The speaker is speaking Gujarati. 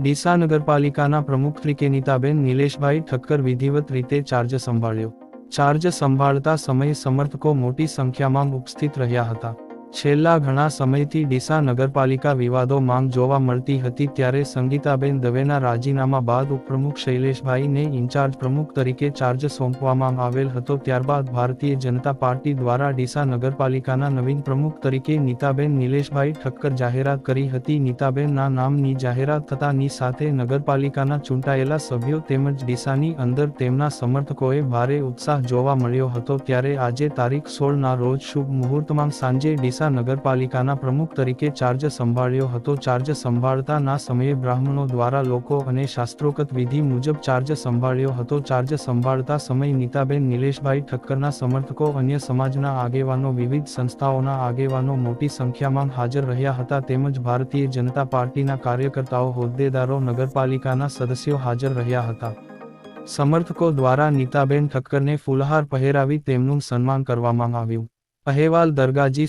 ડીસા નગરપાલિકાના પ્રમુખ ત્રિકેનિતાબેન નિલેશભાઈ ઠક્કર વિધિવત રીતે ચાર્જ સંભાળ્યો. ચાર્જ સંભાળતા સમયે સમર્થકો મોટી સંખ્યામાં ઉપસ્થિત રહ્યા હતા. છેલ્લા ઘણા સમયથી ડીસા નગરપાલિકા વિવાદો માંગ જોવા મળતી હતી ત્યારે સંગીતાબેન દવેના રાજીનામા બાદ ઉપપ્રમુખ શૈલેષભાઈને ઇન્ચાર્જ પ્રમુખ તરીકે ચાર્જ સોંપવામાં આવેલ હતો. ત્યારબાદ ભારતીય જનતા પાર્ટી દ્વારા ડીસા નગરપાલિકાના નવીન પ્રમુખ તરીકે નીતાબેન નિલેશભાઈ ઠક્કર જાહેરાત કરી હતી. નીતાબેનના નામની જાહેરાત થતાની સાથે નગરપાલિકાના ચૂંટાયેલા સભ્યો તેમજ ડીસાની અંદર તેમના સમર્થકોએ ભારે ઉત્સાહ જોવા મળ્યો હતો. ત્યારે આજે તારીખ સોળના રોજ શુભ મુહૂર્તમાં સાંજે ડીસા નગરપાલિકાના પ્રમુખ તરીકે ચાર્જ સંભાળ્યો હતો. ચાર્જ સંભાળતાના સમયે બ્રાહ્મણો દ્વારા લોકો અને શાસ્ત્રોકત વિધિ મુજબ ચાર્જ સંભાળ્યો હતો. ચાર્જ સંભાળતા સમય નીતાબેન નિલેશભાઈ ઠક્કરના સમર્થકો અન્ય સમાજના આગેવાનો, વિવિધ સંસ્થાઓના આગેવાનો મોટી સંખ્યામાં હાજર રહ્યા હતા. તેમજ ભારતીય જનતા પાર્ટીના કાર્યકર્તાઓ, હોદ્દેદારો, નગરપાલિકાના સદસ્યો હાજર રહ્યા હતા. સમર્થકો દ્વારા નીતાબેન ઠક્કરને ફૂલહાર પહેરાવી તેમનું સન્માન કરવામાં આવ્યું. અહેવાલ દરગાજી